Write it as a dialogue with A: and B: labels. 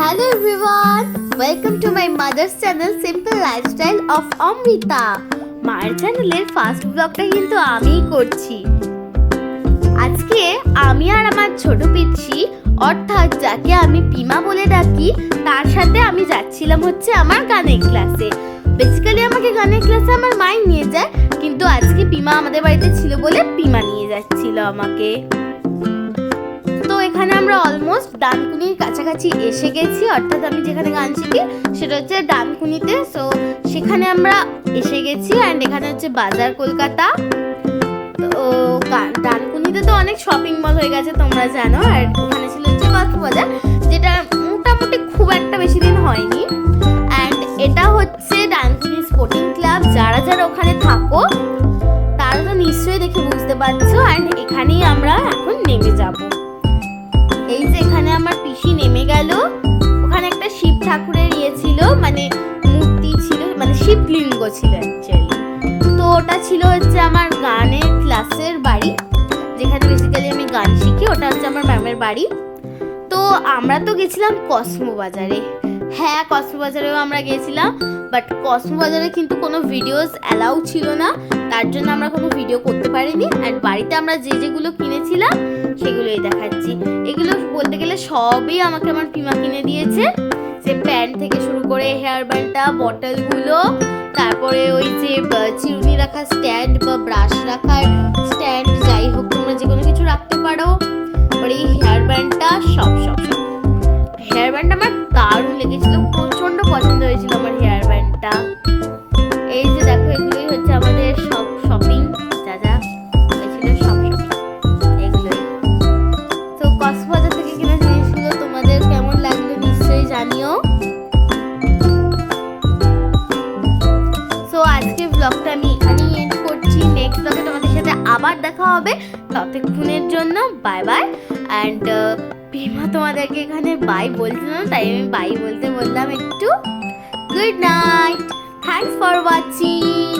A: Hello everyone, welcome to my mother's channel Simple Lifestyle of Amrita. মায়ের চ্যানেলের first ব্লগটা কিন্তু আমিই করছি। আজকে আমি আর আমার ছোট পিচ্ছি অর্থাৎ যাকে আমি পিমা বলে ডাকি তার সাথে আমি যাচ্ছিলাম হচ্ছে আমার গানের ক্লাসে বেসিক্যালি আমাকে গানের ক্লাসে আমার মাই নিয়ে যায় কিন্তু আজকে পিমা আমাদের বাড়িতে ছিল বলে পিমা নিয়ে যাচ্ছিল আমাকে। ডানকুনির কাছাকাছি এসে গেছি, অর্থাৎ আমি যেখানে গান শিখি সেটা হচ্ছে ডানকুনিতে সো সেখানে আমরা এসে গেছি অ্যান্ড এখানে হচ্ছে বাজার কলকাতা। তো ডানকুনিতে তো অনেক শপিং মল হয়ে গেছে তোমরা জানো, আর ওখানে ছিল হচ্ছে বাস্তু বাজার যেটা মোটামুটি খুব একটা বেশি দিন হয়নি। অ্যান্ড এটা হচ্ছে ডানকুনি স্পোর্টিং ক্লাব যারা যারা ওখানে থাকো, তারা তো নিশ্চয়ই দেখে বুঝতে পারছ। অ্যান্ড এখানেই আমরা এখন নেমে যাব। নেমে গেল। ওখানে একটা শিব ঠাকুরের ইয়ে ছিল মানে মূর্তি ছিল মানে শিবলিঙ্গ ছিল তো ওটা ছিল হচ্ছে আমার গানের ক্লাসের বাড়ি, যেখানে বেসিক্যালি আমি গান শিখি, ওটা হচ্ছে আমার ম্যামের বাড়ি। তো আমরা তো গেছিলাম কসমো বাজারে। হ্যাঁ কসমো বাজারেও আমরা গেছিলাম বাট কসমো বাজারে কিন্তু কোনো ভিডিওস অ্যালাউ ছিল না, তার জন্য আমরা কোনো ভিডিও করতে পারিনি আর বাড়িতে আমরা যে যেগুলো কিনেছিলাম, সেগুলোই দেখাচ্ছি। এগুলো বলতে গেলে সবই আমাকে আমার পিমা কিনে দিয়েছে, যে প্যান্ট থেকে শুরু করে হেয়ার ব্যান্ডটা বটলগুলো তারপরে ওই যে চিরুনি রাখার স্ট্যান্ড বা ব্রাশ রাখার স্ট্যান্ড যাই হোক তোমরা যে কোনো কিছু রাখতে পারো আর এই হেয়ার ব্যান্ডটা সব সব সব লেগেছিল প্রচণ্ড পছন্দ হয়েছিল আমার হেয়ার ব্যান্ডটা এই যে দেখো, এগুলোই হচ্ছে আমাদের সব শপিং যা যা হয়েছিল শপিং এগুলোই। তো কক্সবাজার থেকে কেনা জিনিসগুলো তোমাদের কেমন লাগল নিশ্চয়ই জানিও। সো আজকে ব্লগটা আমি এখানেই এন্ড করছি। নেক্সট ব্লগে তোমাদের সাথে আবার দেখা হবে। ততক্ষণের জন্য বাই বাই অ্যান্ড পিমা তোমাদেরকে এখানে বাই বলছিলাম তাই আমি বাই বলতে বললাম একটু। Good night thanks for watching